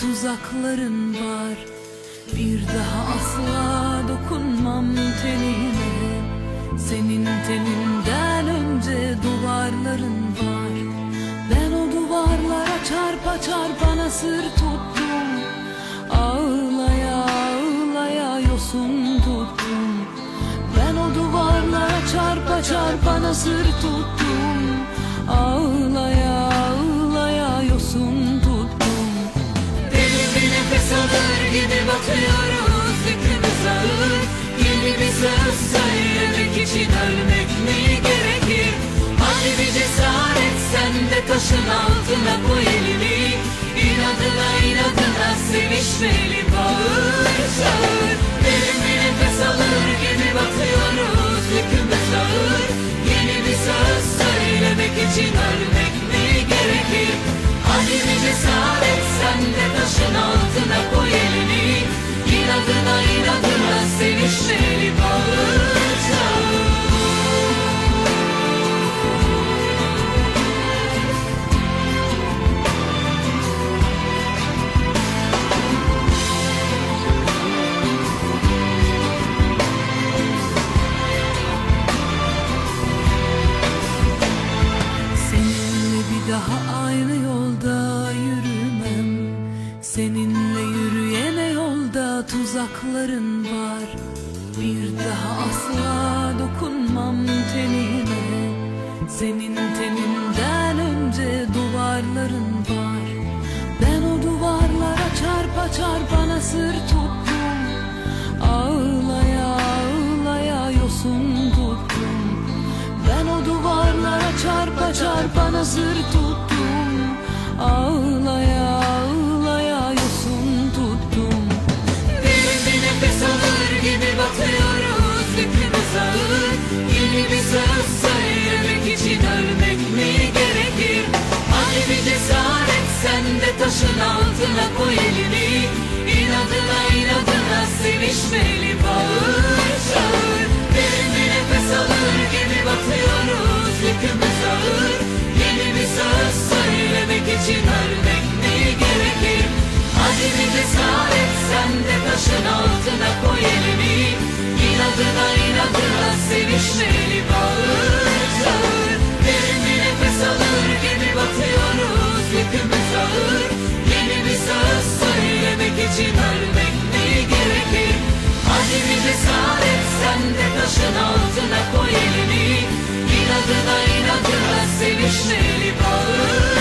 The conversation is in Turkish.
tuzakların var. Bir daha asla dokunmam tenine. Senin teninden önce duvarların var. Ben o duvarlara çarpa çarpa nasır tuttum. Ağlaya ağlaya yosun tuttum. Ben o duvarlara çarpa çarpa nasır tuttum ölmek mi gerekir? Hadi bir cesaret sen de taşın altına koy elini. İnadına inadına sevişmeli Seninle yürüyene yolda tuzakların var. Bir daha asla dokunmam tenine. Senin teninden önce duvarların var. Ben o duvarlara çarpa çarpa nasır tuttum Ağlaya ağlaya yosun tuttum. Ben o duvarlara çarpa çarpa nazır tuttum taşın altına koy elini. İnadına inadına sevişmeli bağır çağır taşın altına koy elini. İnadına inadına sevişmeli bağır